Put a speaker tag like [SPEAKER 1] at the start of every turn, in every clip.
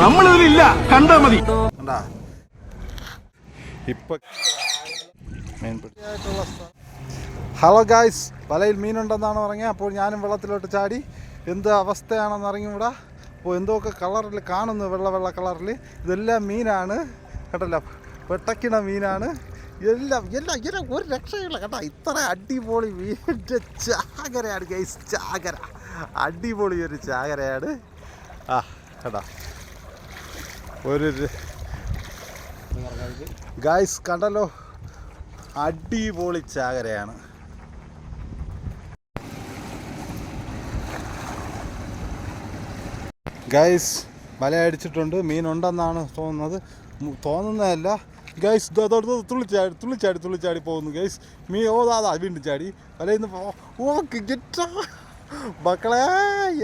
[SPEAKER 1] നമ്മളിതിലില്ല. കണ്ടാ മതി.
[SPEAKER 2] കണ്ടാ. ഇപ്പൊ ഹലോ ഗായ്സ് വലയിൽ മീനുണ്ടെന്നാണ് പറഞ്ഞത്. അപ്പോൾ ഞാനും വെള്ളത്തിലോട്ട് ചാടി. എന്ത് അവസ്ഥയാണെന്ന് അറിഞ്ഞൂടാ അപ്പോൾ എന്തൊക്കെ കളറിൽ കാണുന്നു വെള്ള വെള്ള കളറിൽ ഇതെല്ലാം മീനാണ്. കേട്ടല്ലോ? വെട്ടക്കിണ മീനാണ്. എല്ലാം എല്ലാം എല്ലാം ഒരു രക്ഷയില്ല കേട്ടോ ഇത്ര അടിപൊളി മീനിന്റെ ചാകരയാണ് ഗൈസ് ചാകര. അടിപൊളി ഒരു ചാകരയാണ്. ആ കേട്ടോ. ഒരു ഗായ്സ് കണ്ടല്ലോ? അടിപൊളി ചാകരയാണ്. ഗൈസ് വല അടിച്ചിട്ടുണ്ട്. മീനുണ്ടെന്നാണ് തോന്നുന്നത്. മു- തോന്നുന്നതല്ല. ഗൈസ് തുള്ളിച്ചാടി തുള്ളിച്ചാടി തുള്ളിച്ചാടി പോകുന്നു ഗൈസ് മീൻ ഓ ദാദാ വീണ്ടും ചാടി. വല നിന്ന് ഓ കിട്ടാ മക്കളെ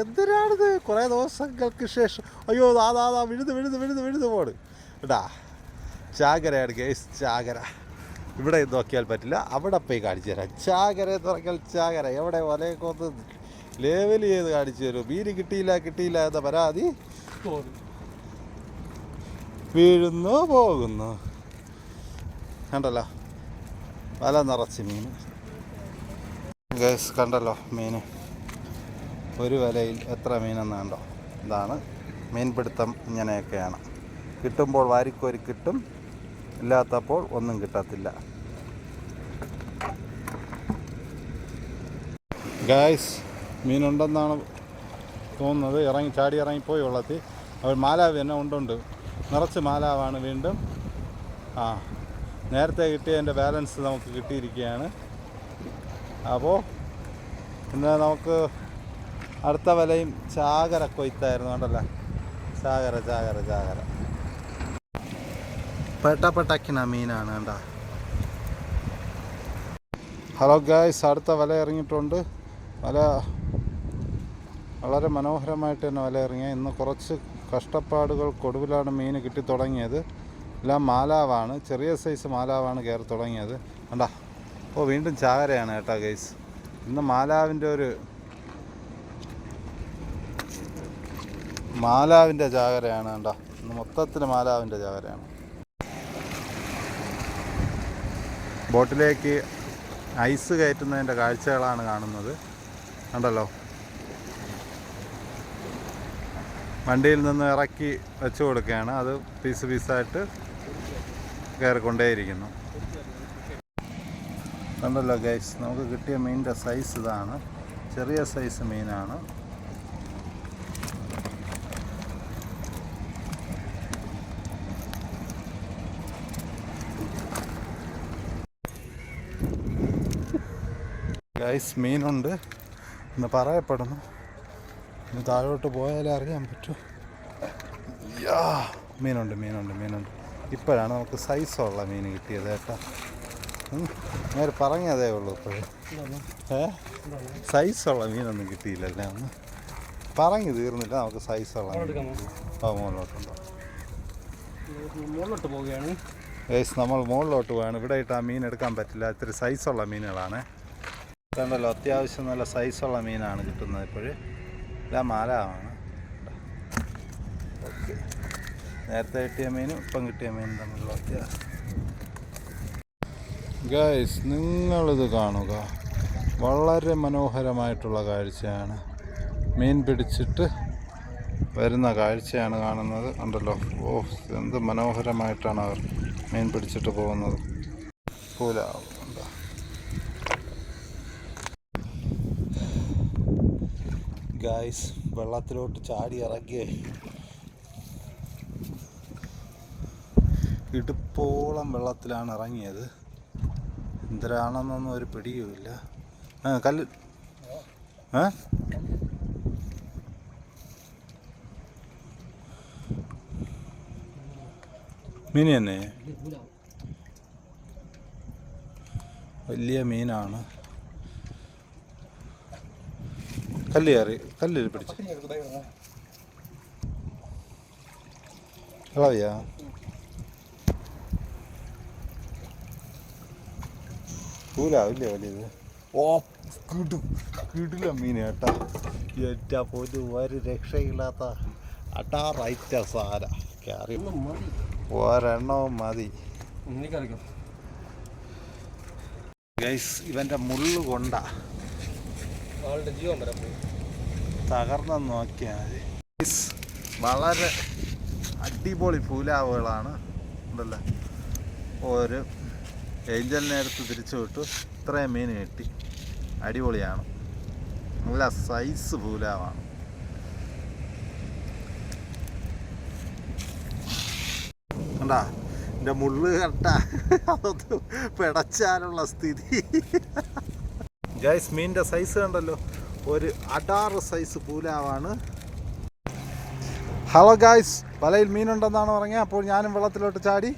[SPEAKER 2] എന്തിനാണിത്? കുറേ ദിവസങ്ങൾക്ക് ശേഷം. അയ്യോ ദാദാ വിഴുത് വിഴുത് വിഴുത് വിഴുത് പോണ്. ഇടാ ചാകരയാണ് കേസ് ചാകര. ഇവിടെ നോക്കിയാൽ പറ്റില്ല. അവിടെ പോയി കാണിച്ചു തരാം. ചാകര തുറക്കൽ ചാകര. എവിടെ വലയൊക്കെ ഒന്ന് ലേവൽ ചെയ്ത് കാണിച്ചു തരും. മീന് കിട്ടിയില്ല കിട്ടിയില്ല എന്ന പരാതി. വീഴുന്നു പോകുന്നു. കണ്ടല്ലോ? വല നിറച്ച് മീൻ. കണ്ടല്ലോ മീൻ. ഒരു വലയിൽ എത്ര മീനെന്ന് കണ്ടോ ഇതാണ് മീൻപിടുത്തം ഇങ്ങനെയൊക്കെയാണ്. കിട്ടുമ്പോൾ വാരിക്കോരി കിട്ടും ഇല്ലാത്തപ്പോൾ ഒന്നും കിട്ടത്തില്ല. ഗായ്സ് മീനുണ്ടെന്നാണ് തോന്നുന്നത്. ഇറങ്ങി ചാടി ഇറങ്ങിപ്പോയി വെള്ളത്തിൽ. അവർ മാലാവ് തന്നെ ഉണ്ടുണ്ട് നിറച്ച് മാലാവാണ് വീണ്ടും. ആ നേരത്തെ കിട്ടിയതിന്റെ ബാലൻസ് നമുക്ക് കിട്ടിയിരിക്കുകയാണ്. അപ്പോൾ ഇന്ന് നമുക്ക് അടുത്ത വലയും ചാകര കൊയ്ത്തായിരുന്നു കണ്ടല്ലേ? ചാകര ചാകര ചാകര. പെട്ടപ്പെട്ടക്കിന മീനാണ് കണ്ട. ഹലോ ഗായ്സ് അടുത്ത വല ഇറങ്ങിയിട്ടുണ്ട്. വല വളരെ മനോഹരമായിട്ട് തന്നെ വല ഇറങ്ങിയ. ഇന്ന് കുറച്ച് കഷ്ടപ്പാടുകൾക്കൊടുവിലാണ് മീൻ കിട്ടി തുടങ്ങിയത്. എല്ലാം മാലാവാണ് ചെറിയ സൈസ് മാലാവാണ് കയറി തുടങ്ങിയത്. കണ്ടാ. ഓ വീണ്ടും ചാകരയാണ് കേട്ടോ ഗൈസ് ഇന്ന് മാലാവിന്റെ ഒരു മാലാവിന്റെ ജാഗരയാണ് കണ്ട. ഇന്ന് മൊത്തത്തിൽ മാലാവിന്റെ ജാഗരയാണ്. ബോട്ടിലേക്ക് ഐസ് കയറ്റുന്നതിന്റെ കാഴ്ചകളാണ് കാണുന്നത്. കണ്ടല്ലോ. വണ്ടിയിൽ നിന്ന് ഇറക്കി വെച്ച് കൊടുക്കുകയാണ്. അത് പീസ് പീസായിട്ട് കയറിക്കൊണ്ടേയിരിക്കുന്നു. കണ്ടല്ലോ ഗൈസ് നമുക്ക് കിട്ടിയ മീനിന്റെ സൈസ് ഇതാണ്. ചെറിയ സൈസ് മീനാണ്. ഗൈസ് മീനുണ്ട്. എന്ന് പറയപ്പെടുന്നു. ഇനി താഴോട്ട് പോയാലേ അറിയാൻ പറ്റൂ. യാ മീനുണ്ട് മീനുണ്ട് മീനുണ്ട്. ഇപ്പോഴാണ് നമുക്ക് സൈസുള്ള മീൻ കിട്ടിയത് കേട്ടോ. നേരെ പറഞ്ഞതേ ഉള്ളൂ ഇപ്പോഴും. ഏ? സൈസുള്ള മീനൊന്നും കിട്ടിയില്ലല്ലേ ഒന്ന് പറഞ്ഞു തീർന്നില്ല നമുക്ക് സൈസുള്ള മീൻ ആ മുകളിലോട്ടുണ്ടോ.
[SPEAKER 3] മുകളിലോട്ട് പോവുകയാണ്.
[SPEAKER 2] ഗൈസ് നമ്മൾ മുകളിലോട്ട് പോവാണ്. ഇവിടെ ഇട്ട് ആ മീൻ എടുക്കാൻ പറ്റില്ല. ഇത്തിരി സൈസുള്ള മീനുകളാണ്. കണ്ടല്ലോ അത്യാവശ്യം നല്ല സൈസുള്ള മീനാണ് കിട്ടുന്നത് ഇപ്പോഴേ. എല്ലാം മാലാവാണ് ഓക്കെ. നേരത്തെ കിട്ടിയ മീനും ഇപ്പം കിട്ടിയ മീനും തമ്മിലുള്ള വ്യത്യാസം. ഗൈസ് നിങ്ങളിത് കാണുക. വളരെ മനോഹരമായിട്ടുള്ള കാഴ്ചയാണ്. മീൻ പിടിച്ചിട്ട് വരുന്ന കാഴ്ചയാണ് കാണുന്നത്. ഉണ്ടല്ലോ ഓ എന്ത് മനോഹരമായിട്ടാണ് അവർ മീൻ പിടിച്ചിട്ട് പോകുന്നത്. പൂലാവ് ഗായ്സ് വെള്ളത്തിലോട്ട് ചാടി ഇറങ്ങിയേ ഇടുപ്പോളം വെള്ളത്തിലാണ് ഇറങ്ങിയത്. എന്തിനാണെന്നൊന്നും ഒരു പിടിയുമില്ല ആ കല്ല്. ഏ? മീൻ വലിയ മീനാണ്. കല്ല് കയറി കല്ലിൽ പിടിച്ച്. ഇളവിയാ കൂലാവില്ലേ വലിയത് ഓ കിടു. കിടില മീൻ ഏട്ടാ ഏറ്റാ പോലും ഒരു രക്ഷയില്ലാത്ത അട്ടാ റൈറ്റ് സാര കയറി ഒരെണ്ണവും മതി. ഗൈസ് ഇവന്റെ മുള്ളു കൊണ്ട.
[SPEAKER 3] ആളുടെ ജീവൻ
[SPEAKER 2] മതി. വളരെ അടിപൊളി പൂലാവുകളാണ്. ഉണ്ടല്ലോ? ഒരു ഏഞ്ചലിനെ നേരത്ത് തിരിച്ചു വിട്ടു. ഇത്രയും മീൻ കിട്ടി. അടിപൊളിയാണ്. നല്ല സൈസ് പൂലാവാണ്. കണ്ടാ? എന്റെ മുള്ളു കണ്ട? അതൊന്ന് പിടച്ചാലുള്ള സ്ഥിതി. ഗൈസ് മീനിന്റെ സൈസ് കണ്ടല്ലോ. ഒരു അടാറ് സൈസ് പൂലാവാണ്. ഹലോ ഗായ്സ് വലയിൽ മീനുണ്ടെന്നാണ് പറഞ്ഞത്. അപ്പോൾ ഞാനും വെള്ളത്തിലോട്ട് ചാടി.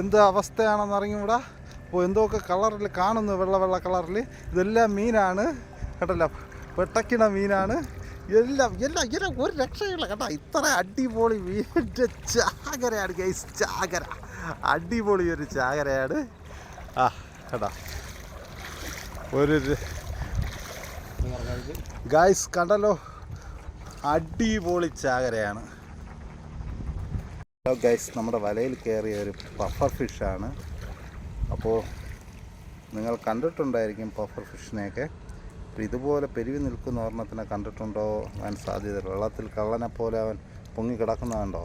[SPEAKER 2] എന്ത് അവസ്ഥയാണെന്ന് അറിഞ്ഞൂടാ അപ്പോൾ എന്തൊക്കെ കളറിൽ കാണുന്നു വെള്ള വെള്ള കളറിൽ ഇതെല്ലാം മീനാണ്. കേട്ടല്ലോ? വെട്ടക്കിണ മീനാണ്. എല്ലാം എല്ലാം എല്ലാം ഒരു രക്ഷയില്ല കേട്ടോ ഇത്ര അടിപൊളി മീനിന്റെ ചാകരയാണ് ഗൈസ് ചാകര. അടിപൊളി ഒരു ചാകരയാണ്. ആ കേട്ടോ. ഒരു ഗായ്സ് കണ്ടല്ലോ? അടിപൊളി ചാകരയാണ്. ഹലോ ഗൈസ് നമ്മുടെ വലയിൽ കയറിയ ഒരു പഫർ ഫിഷാണ് അപ്പോൾ നിങ്ങൾ കണ്ടിട്ടുണ്ടായിരിക്കും പഫർ ഫിഷിനെയൊക്കെ അപ്പോൾ ഇതുപോലെ പെരുവി നിൽക്കുന്ന ഒരെണ്ണത്തിനെ കണ്ടിട്ടുണ്ടോ? അവൻ സാധ്യത വെള്ളത്തിൽ കള്ളനെ പോലെ അവൻ പൊങ്ങി കിടക്കുന്നതുണ്ടോ?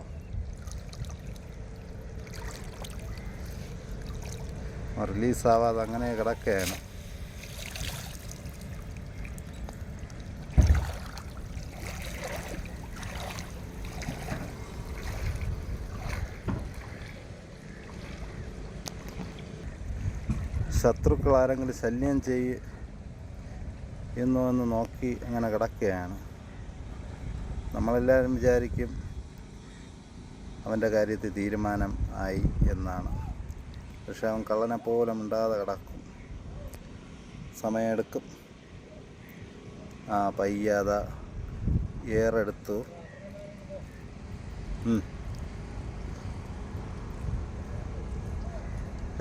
[SPEAKER 2] റിലീസാവാതെ അങ്ങനെ കിടക്കുകയാണ്. ശത്രുക്കൾ ആരെങ്കിലും ശല്യം ചെയ്യ എന്നോ എന്ന് നോക്കി അങ്ങനെ കിടക്കുകയാണ്. നമ്മളെല്ലാവരും വിചാരിക്കും അവന്റെ കാര്യത്തിൽ തീരുമാനം ആയി എന്നാണ്. പക്ഷെ അവൻ കള്ളനെ പോലെ മിണ്ടാതെ കിടക്കും. സമയമെടുക്കും. ആ പയ്യാത ഏറെടുത്തു.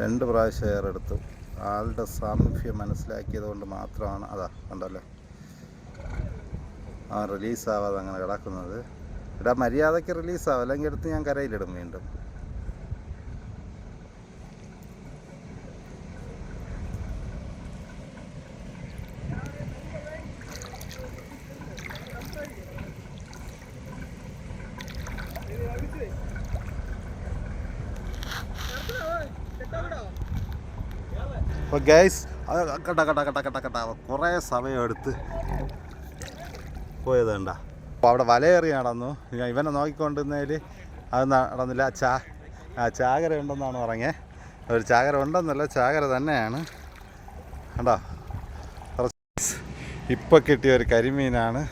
[SPEAKER 2] രണ്ട് പ്രാവശ്യം ഏറെടുത്തു. ആളുടെ സാമീപ്യം മനസ്സിലാക്കിയത് കൊണ്ട് മാത്രമാണ് അതാ കണ്ടല്ലോ? ആ റിലീസാവാതെ അങ്ങനെ കിടക്കുന്നത്. ഇവിടെ മര്യാദയ്ക്ക് റിലീസാവും അല്ലെങ്കിൽ എടുത്ത് ഞാൻ കരയിലിടും വീണ്ടും. അപ്പോൾ ഗൈസ് കട്ട കട്ട കട്ട കട്ട കട്ട കുറേ സമയമെടുത്ത് പോയത് കണ്ട. അപ്പോൾ അവിടെ വലയേറി നടന്നു. ഞാൻ ഇവനെ നോക്കിക്കൊണ്ടിരുന്നതിൽ അത് നടന്നില്ല. ചാ ആ ചാകര ഉണ്ടെന്നാണ് പറഞ്ഞേ. ഒരു ചാകര ഉണ്ടെന്നല്ല ചാകര തന്നെയാണ്. കണ്ടോ? ഇപ്പോൾ കിട്ടിയ ഒരു കരിമീനാണ്.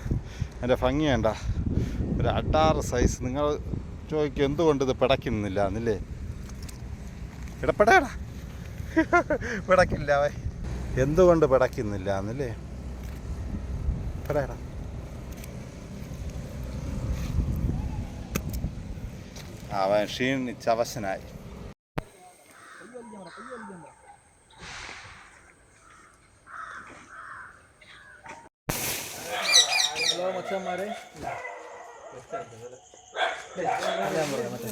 [SPEAKER 2] എന്റെ ഭംഗി വേണ്ട ഒരു അട്ടാറ് സൈസ് നിങ്ങൾ ചോദിക്കും എന്തുകൊണ്ട് ഇത് പിടയ്ക്കുന്നില്ല എന്നില്ലേ? ഇടപെടാടാ പിടക്കില്ല അവൻ എന്തുകൊണ്ട് പിടയ്ക്കുന്നില്ല എന്നല്ലേ? പെടയടാ. അവൻ ക്ഷീണിച്ചവശനായി
[SPEAKER 3] ഹലോ മച്ചന്മാരെ. ഞാൻ പറയാം മറ്റേ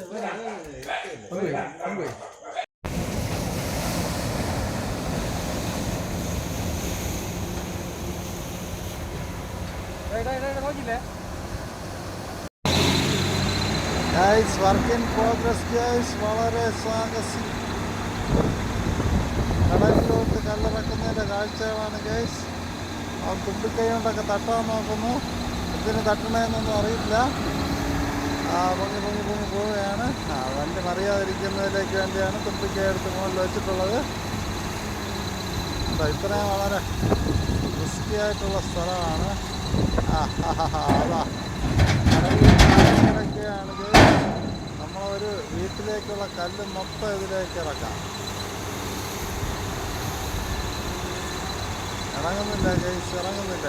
[SPEAKER 2] guys work in progress guys വളരെ സാഹസി കടലിലോട്ട് കല്ലിറക്കുന്നതിന്റെ കാഴ്ചകളാണ് ഗൈസ് അവൻ തുമ്പിക്കൈ കൊണ്ടൊക്കെ തട്ടാൻ നോക്കുന്നു. ഇതിന് തട്ടണമെന്നൊന്നും അറിയില്ല. ആ പൊങ്ങി പൊങ്ങി പൊങ്ങി പോവുകയാണ്. ആ വണ്ടി മറിയാതിരിക്കുന്നതിലേക്ക് വേണ്ടിയാണ് തുമ്പിക്കൈ എടുത്ത് മുകളിൽ വെച്ചിട്ടുള്ളത്. ഇത്രയും വളരെ റിസ്കി ആയിട്ടുള്ള സ്ഥലമാണ്. ആ, നമ്മളൊരു വീട്ടിലേക്കുള്ള കല്ല് മൊത്തം ഇതിലേക്ക് ഇറക്കാം. ഇറങ്ങുന്നില്ല കേസ് ഇറങ്ങുന്നില്ല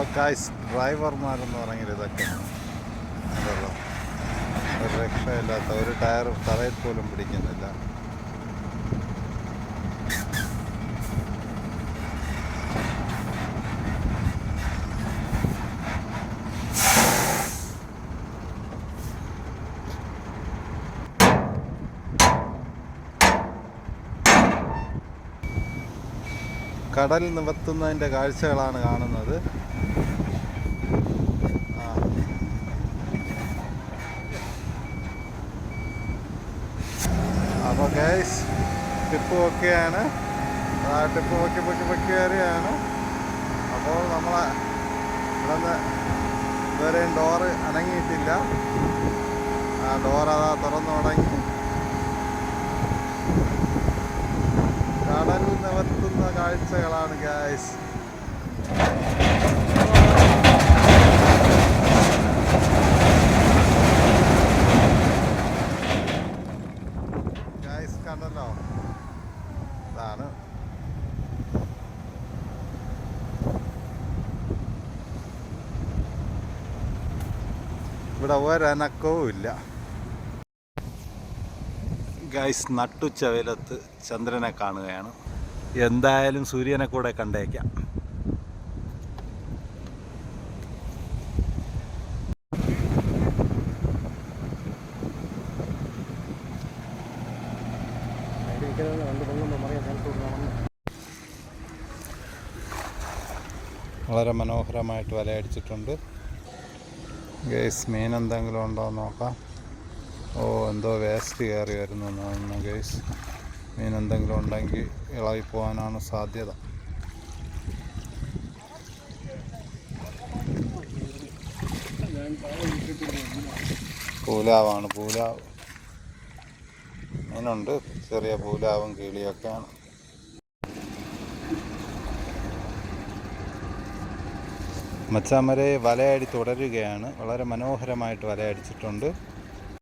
[SPEAKER 2] ഹലോ കായ്സ് ഡ്രൈവർമാരെന്ന് പറഞ്ഞാൽ ഇതൊക്കെ അതല്ലോ. ഒരു രക്ഷയില്ലാത്ത ഒരു ടയർ തറയിൽ പോലും പിടിക്കുന്നില്ല. കടൽ നിവർത്തുന്നതിന്റെ കാഴ്ചകളാണ് കാണുന്നത്. ഗൈസ് ടിപ്പ് ഒക്കെയാണ് ആ ടിപ്പ് പൊക്കി പൊക്കി പൊക്കി കയറിയാണ്. അപ്പോൾ നമ്മൾ ഇവിടെ നിന്ന് ഇതുവരെയും ഡോറ് അനങ്ങിയിട്ടില്ല. ആ ഡോർ അതാ തുറന്നു തുടങ്ങി. കടൽ നിവർത്തുന്ന കാഴ്ചകളാണ് ഗായ്സ് ഗായ്സ് കണ്ടല്ലോ ഇതാണ് ഇവിടെ ഒരനക്കവും ഇല്ല. ഗൈസ് നട്ടുച്ചവലത്ത് ചന്ദ്രനെ കാണുകയാണ്. എന്തായാലും സൂര്യനെ കൂടെ കണ്ടേക്കാം. വളരെ മനോഹരമായിട്ട് വലയടിച്ചിട്ടുണ്ട്. ഗെയ്സ് മീൻ എന്തെങ്കിലും ഉണ്ടോ എന്ന് നോക്കാം. ഓ എന്തോ വേസ്റ്റ് കയറി വരുന്നു തോന്നുന്നു ഗൈസ് മീൻ എന്തെങ്കിലും ഉണ്ടെങ്കിൽ ഇളകി പോകാനാണ് സാധ്യത. പൂലാവാണ്. പൂലാവ്. മീനുണ്ട്. ചെറിയ പൂലാവും കിളിയൊക്കെയാണ്. മച്ചാമരെ വലയടി തുടരുകയാണ്. വളരെ മനോഹരമായിട്ട് വലയടിച്ചിട്ടുണ്ട്.